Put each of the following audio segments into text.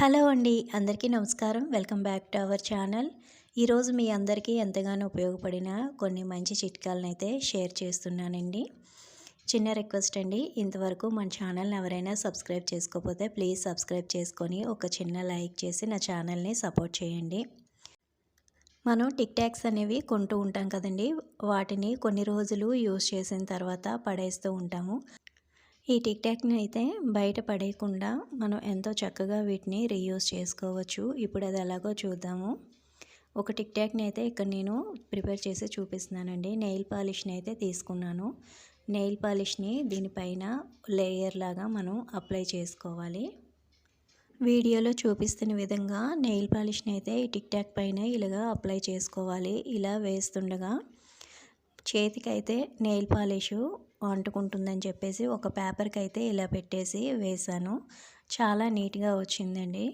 Hello అండి అందరికీ నమస్కారం. Welcome back to our channel. ఈరోజు మీ అందరికీ ఎంతగానో ఉపయోగపడిన కొన్ని మంచి చిట్కాలను అయితే షేర్ చేస్తున్నానండి. చిన్న రిక్వెస్ట్ అండి ఇంతవరకు మన ఛానల్ని ఎవరైనా సబ్స్క్రైబ్ చేసుకోకపోతే ప్లీజ్ సబ్స్క్రైబ్ చేసుకొని ఒక చిన్న లైక్ చేసి నా ఛానల్ని సపోర్ట్ చేయండి. మనం టిక్ టాక్స్ అనేవి కొంటూ ఉంటాం కదండి వాటిని కొన్ని రోజులు యూస్ చేసిన తర్వాత పడేస్తూ ఉంటాము. ఈ టిక్ టాక్ని అయితే బయట పడేయకుండా మనం ఎంతో చక్కగా వీటిని రీయూస్ చేసుకోవచ్చు. ఇప్పుడు అది ఎలాగో చూద్దాము. ఒక టిక్ టాక్ని అయితే ఇక్కడ నేను ప్రిపేర్ చేసి చూపిస్తున్నానండి. నెయిల్ పాలిష్ని అయితే తీసుకున్నాను. నెయిల్ పాలిష్ని దీనిపైన లేయర్ లాగా మనం అప్లై చేసుకోవాలి. వీడియోలో చూపిస్తున్న విధంగా నెయిల్ పాలిష్ని అయితే ఈ టిక్ టాక్ పైన ఇలాగా అప్లై చేసుకోవాలి. ఇలా వేస్తుండగా చేతికి అయితే నెయిల్ పాలిష్ అంటుకుంటుందని చెప్పేసి ఒక పేపర్కి అయితే ఇలా పెట్టేసి వేశాను. చాలా నీట్గా వచ్చిందండి.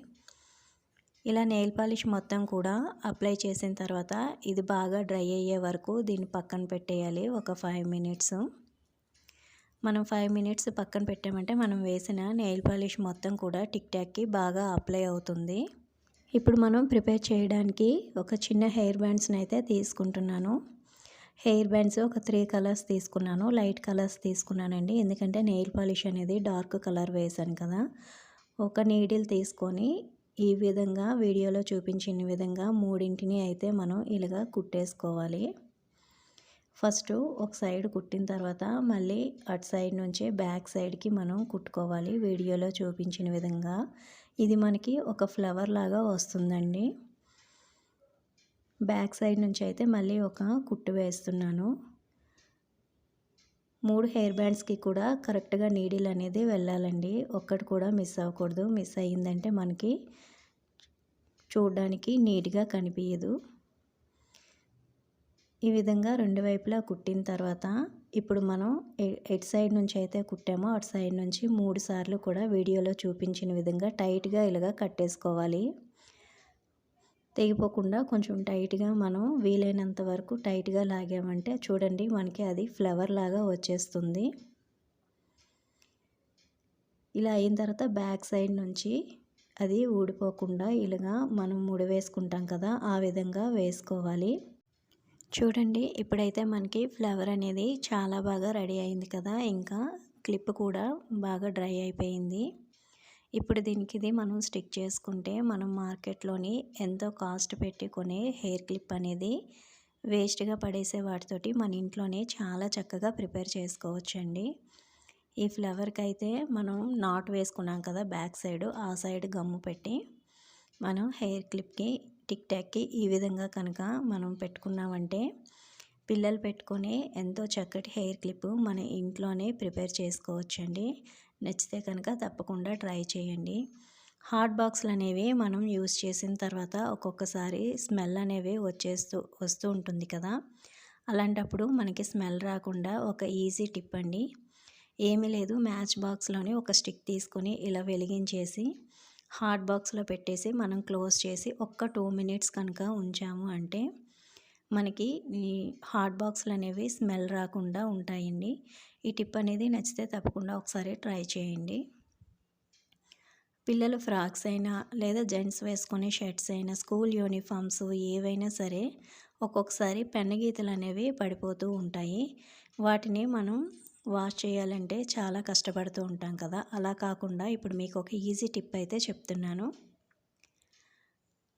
ఇలా నెయిల్ పాలిష్ మొత్తం కూడా అప్లై చేసిన తర్వాత ఇది బాగా డ్రై అయ్యే వరకు దీన్ని పక్కన పెట్టేయాలి ఒక ఫైవ్ మినిట్స్. మనం ఫైవ్ మినిట్స్ పక్కన పెట్టామంటే మనం వేసిన నెయిల్ పాలిష్ మొత్తం కూడా టిక్ టాక్కి బాగా అప్లై అవుతుంది. ఇప్పుడు మనం ప్రిపేర్ చేయడానికి ఒక చిన్న హెయిర్ బ్యాండ్స్ని అయితే తీసుకుంటున్నాను. హెయిర్ బ్యాండ్స్ ఒక త్రీ కలర్స్ తీసుకున్నాను. లైట్ కలర్స్ తీసుకున్నానండి. ఎందుకంటే నెయిల్ పాలిష్ అనేది డార్క్ కలర్ వేసాను కదా. ఒక నీడిల్ తీసుకొని ఈ విధంగా వీడియోలో చూపించిన విధంగా మూడింటిని అయితే మనం ఇలాగా కుట్టేసుకోవాలి. ఫస్ట్ ఒక సైడ్ కుట్టిన తర్వాత మళ్ళీ అటు సైడ్ నుంచి బ్యాక్ సైడ్కి మనం కుట్టుకోవాలి. వీడియోలో చూపించిన విధంగా. ఇది మనకి ఒక ఫ్లవర్ లాగా వస్తుందండి. బ్యాక్ సైడ్ నుంచి అయితే మళ్ళీ ఒక కుట్టు వేస్తున్నాను. మూడు హెయిర్ బ్యాండ్స్కి కూడా కరెక్ట్గా నీడిల్ అనేది వెళ్ళాలండి. ఒక్కటి కూడా మిస్ అవ్వకూడదు. మిస్ అయ్యిందంటే మనకి చూడడానికి నీట్గా కనిపించదు ఈ విధంగా రెండు వైపులా కుట్టిన తర్వాత ఇప్పుడు మనం ఎటు సైడ్ నుంచి అయితే కుట్టామో అటు సైడ్ నుంచి మూడు సార్లు కూడా వీడియోలో చూపించిన విధంగా టైట్గా ఇలాగా కట్టేసుకోవాలి. తెగిపోకుండా కొంచెం టైట్గా మనం వీలైనంత వరకు టైట్గా లాగామంటే చూడండి మనకి అది ఫ్లవర్ లాగా వచ్చేస్తుంది. ఇలా అయిన తర్వాత బ్యాక్ సైడ్ నుంచి అది ఊడిపోకుండా ఇలాగా మనం ముడి వేసుకుంటాం కదా ఆ విధంగా వేసుకోవాలి. చూడండి ఇప్పుడైతే మనకి ఫ్లవర్ అనేది చాలా బాగా రెడీ అయింది కదా ఇంకా క్లిప్ కూడా బాగా డ్రై అయిపోయింది. ఇప్పుడు దీనికి ఇది మనం స్టిక్ చేసుకుంటే మనం మార్కెట్లోని ఎంతో కాస్ట్ పెట్టి కొనే హెయిర్ క్లిప్ అనేది వేస్ట్గా పడేసే వాటితోటి మన ఇంట్లోనే చాలా చక్కగా ప్రిపేర్ చేసుకోవచ్చండి. ఈ ఫ్లవర్కి అయితే మనం నాట్ వేసుకున్నాం కదా బ్యాక్ సైడ్ ఆ సైడ్ గమ్ము పెట్టి మనం హెయిర్ క్లిప్కి టిక్ టాక్కి ఈ విధంగా కనుక మనం పెట్టుకున్నామంటే పిల్లలు పెట్టుకునే ఎంతో చక్కటి హెయిర్ క్లిప్ మన ఇంట్లోనే ప్రిపేర్ చేసుకోవచ్చండి. నచ్చితే కనుక తప్పకుండా ట్రై చేయండి. హాట్ బాక్స్లు అనేవి మనం యూస్ చేసిన తర్వాత ఒక్కొక్కసారి స్మెల్ అనేవి వచ్చేస్తూ వస్తూ ఉంటుంది కదా. అలాంటప్పుడు మనకి స్మెల్ రాకుండా ఒక ఈజీ టిప్ అండి. ఏమీ లేదు మ్యాచ్ బాక్స్లోని ఒక స్టిక్ తీసుకొని ఇలా వెలిగించేసి హాట్ బాక్స్లో పెట్టేసి మనం క్లోజ్ చేసి ఒక్క టూ మినిట్స్ కనుక ఉంచాము అంటే మనకి ఈ హాట్ బాక్స్లు అనేవి స్మెల్ రాకుండా ఉంటాయండి. ఈ టిప్ అనేది నచ్చితే తప్పకుండా ఒకసారి ట్రై చేయండి. పిల్లలు ఫ్రాక్స్ అయినా లేదా జెంట్స్ వేసుకునే షర్ట్స్ అయినా స్కూల్ యూనిఫామ్స్ ఏవైనా సరే ఒక్కొక్కసారి పెన్నగీతలు అనేవి పడిపోతూ ఉంటాయి. వాటిని మనం వాష్ చేయాలంటే చాలా కష్టపడుతూ ఉంటాం కదా. అలా కాకుండా ఇప్పుడు మీకు ఒక ఈజీ టిప్ అయితే చెప్తున్నాను.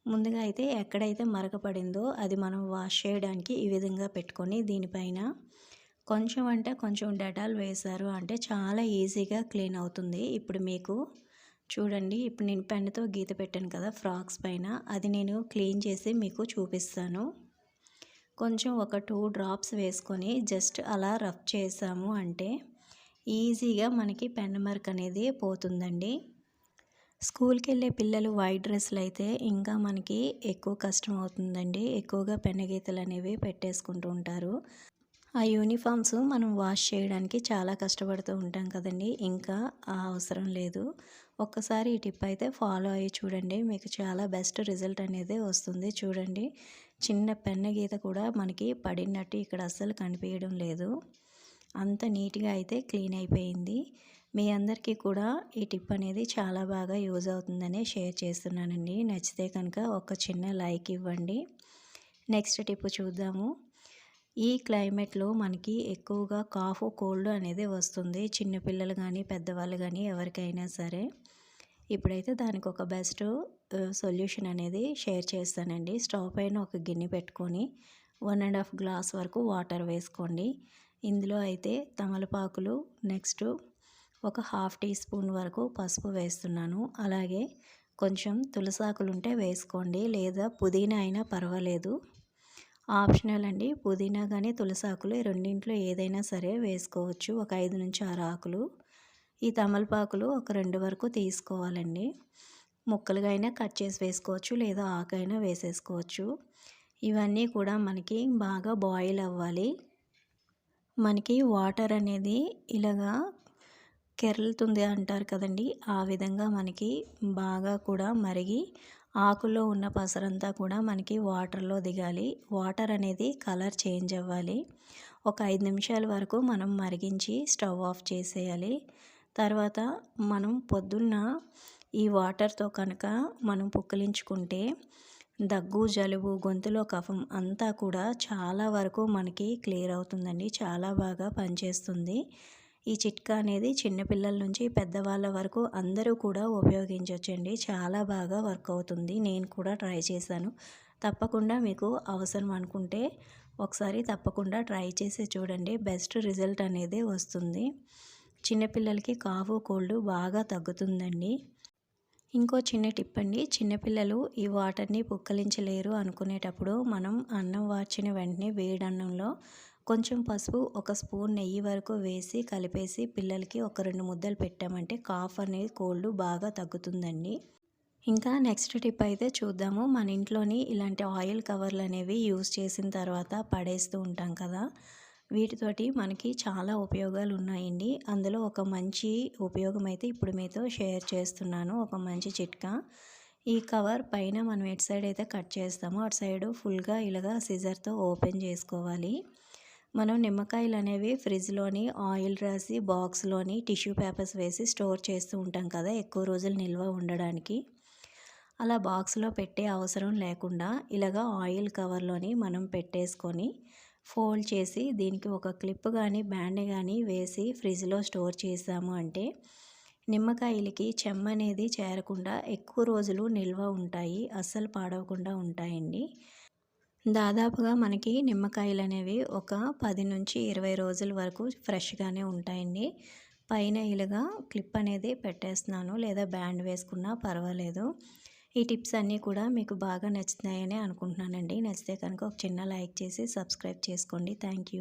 ముందుగా అయితే ఎక్కడైతే మరకపడిందో అది మనం వాష్ చేయడానికి ఈ విధంగా పెట్టుకొని దీనిపైన కొంచెం అంటే కొంచెం డెటాల్ వేశారు అంటే చాలా ఈజీగా క్లీన్ అవుతుంది. ఇప్పుడు మీకు చూడండి ఇప్పుడు నేను పెన్నుతో గీత పెట్టాను కదా ఫ్రాక్స్ పైన అది నేను క్లీన్ చేసి మీకు చూపిస్తాను. కొంచెం ఒక టూ డ్రాప్స్ వేసుకొని జస్ట్ అలా రఫ్ చేసాము అంటే ఈజీగా మనకి పెన్ మార్క్ అనేది పోతుందండి. స్కూల్కి వెళ్ళే పిల్లలు వైట్ డ్రెస్సులు అయితే ఇంకా మనకి ఎక్కువ కష్టం అవుతుందండి. ఎక్కువగా పెన్న గీతలు అనేవి పెట్టేసుకుంటూ ఉంటారు. ఆ యూనిఫామ్స్ మనం వాష్ చేయడానికి చాలా కష్టపడుతూ ఉంటాం కదండి. ఇంకా ఆ అవసరం లేదు. ఒక్కసారి ఈ టిప్ అయితే ఫాలో అయ్యి చూడండి. మీకు చాలా బెస్ట్ రిజల్ట్ అనేది వస్తుంది. చూడండి. చిన్న పెన్న గీత కూడా మనకి పడినట్టు ఇక్కడ అస్సలు కనిపించడం లేదు. అంత నీట్గా అయితే క్లీన్ అయిపోయింది. మీ అందరికీ కూడా ఈ టిప్ అనేది చాలా బాగా యూజ్ అవుతుందని షేర్ చేస్తున్నానండి. నచ్చితే కనుక ఒక చిన్న లైక్ ఇవ్వండి. నెక్స్ట్ టిప్ చూద్దాము. ఈ క్లైమేట్లో మనకి ఎక్కువగా కాఫ్ కోల్డ్ అనేది వస్తుంది. చిన్నపిల్లలు కానీ పెద్దవాళ్ళు కానీ ఎవరికైనా సరే. ఇప్పుడైతే దానికి ఒక బెస్ట్ సొల్యూషన్ అనేది షేర్ చేస్తానండి. స్టవ్ పైన ఒక గిన్నె పెట్టుకొని వన్ అండ్ హాఫ్ గ్లాస్ వరకు వాటర్ వేసుకోండి. ఇందులో అయితే తమలపాకులు నెక్స్ట్ ఒక హాఫ్ టీ స్పూన్ వరకు పసుపు వేస్తున్నాను. అలాగే కొంచెం తులసాకులు ఉంటే వేసుకోండి లేదా పుదీనా అయినా పర్వాలేదు. ఆప్షనల్ అండి పుదీనా కానీ తులసాకులు రెండింట్లో ఏదైనా సరే వేసుకోవచ్చు. ఒక ఐదు నుంచి ఆరు ఆకులు. ఈ తమలపాకులు ఒక రెండు వరకు తీసుకోవాలండి. ముక్కలుగా అయినా కట్ చేసి వేసుకోవచ్చు లేదా ఆకైనా వేసేసుకోవచ్చు. ఇవన్నీ కూడా మనకి బాగా బాయిల్ అవ్వాలి. మనకి వాటర్ అనేది ఇలాగా కెరలుతుంది అంటారు కదండి. ఆ విధంగా మనకి బాగా కూడా మరిగి ఆకుల్లో ఉన్న పసరంతా కూడా మనకి వాటర్లో దిగాలి. వాటర్ అనేది కలర్ చేంజ్ అవ్వాలి. ఒక ఐదు నిమిషాల వరకు మనం మరిగించి స్టవ్ ఆఫ్ చేసేయాలి. తర్వాత మనం పొద్దున్న ఈ వాటర్తో కనుక మనం పుక్కలించుకుంటే దగ్గు జలుబు గొంతులో కఫం అంతా కూడా చాలా వరకు మనకి క్లియర్ అవుతుందండి. చాలా బాగా పనిచేస్తుంది. ఈ చిట్కా అనేది చిన్నపిల్లల నుంచి పెద్దవాళ్ళ వరకు అందరూ కూడా ఉపయోగించవచ్చండి చాలా బాగా వర్క్ అవుతుంది. నేను కూడా ట్రై చేశాను. తప్పకుండా మీకు అవసరం అనుకుంటే ఒకసారి తప్పకుండా ట్రై చేసి చూడండి. బెస్ట్ రిజల్ట్ అనేది వస్తుంది. చిన్నపిల్లలకి కావు కోల్డ్ బాగా తగ్గుతుందండి. ఇంకో చిన్న టిప్ అండి. చిన్నపిల్లలు ఈ వాటర్ని పుక్కలించలేరు అనుకునేటప్పుడు మనం అన్నం వార్చిన వెంటనే వేడన్నంలో కొంచెం పసుపు ఒక స్పూన్ నెయ్యి వరకు వేసి కలిపేసి పిల్లలకి ఒక రెండు ముద్దలు పెట్టామంటే కాఫ్ అనేది కోల్డ్ బాగా తగ్గుతుందండి. ఇంకా నెక్స్ట్ టిప్ అయితే చూద్దాము. మన ఇంట్లోని ఇలాంటి ఆయిల్ కవర్లు అనేవి యూస్ చేసిన తర్వాత పడేస్తూ ఉంటాం కదా. వీటితోటి మనకి చాలా ఉపయోగాలు ఉన్నాయండి. అందులో ఒక మంచి ఉపయోగం అయితే ఇప్పుడు మీతో షేర్ చేస్తున్నాను. ఒక మంచి చిట్కా. ఈ కవర్ పైన మనం ఎటు సైడ్ అయితే కట్ చేస్తామో అటు సైడ్ ఫుల్గా ఇలాగా సిజర్తో ఓపెన్ చేసుకోవాలి. మనం నిమ్మకాయలు అనేవి ఫ్రిడ్జ్లోని ఆయిల్ రాసి బాక్స్లోని టిష్యూ పేపర్స్ వేసి స్టోర్ చేస్తూ ఉంటాం కదా ఎక్కువ రోజులు నిల్వ ఉండడానికి. అలా బాక్స్లో పెట్టే అవసరం లేకుండా ఇలాగా ఆయిల్ కవర్లోని మనం పెట్టేసుకొని ఫోల్డ్ చేసి దీనికి ఒక క్లిప్ కానీ బ్యాండ్ కానీ వేసి ఫ్రిడ్జ్లో స్టోర్ చేసాము అంటే నిమ్మకాయలకి చెమ్మ అనేది చేరకుండా ఎక్కువ రోజులు నిల్వ ఉంటాయి అస్సలు పాడవకుండా ఉంటాయండి. దాదాపుగా మనకి నిమ్మకాయలు అనేవి ఒక పది నుంచి ఇరవై రోజుల వరకు ఫ్రెష్గానే ఉంటాయండి. పైన ఇలాగా క్లిప్ అనేది పెట్టేస్తున్నాను. లేదా బ్యాండ్ వేసుకున్నా పర్వాలేదు. ఈ టిప్స్ అన్నీ కూడా మీకు బాగా నచ్చుతున్నాయని అనుకుంటున్నానండి. నచ్చితే కనుక ఒక చిన్న లైక్ చేసి సబ్స్క్రైబ్ చేసుకోండి. Thank you.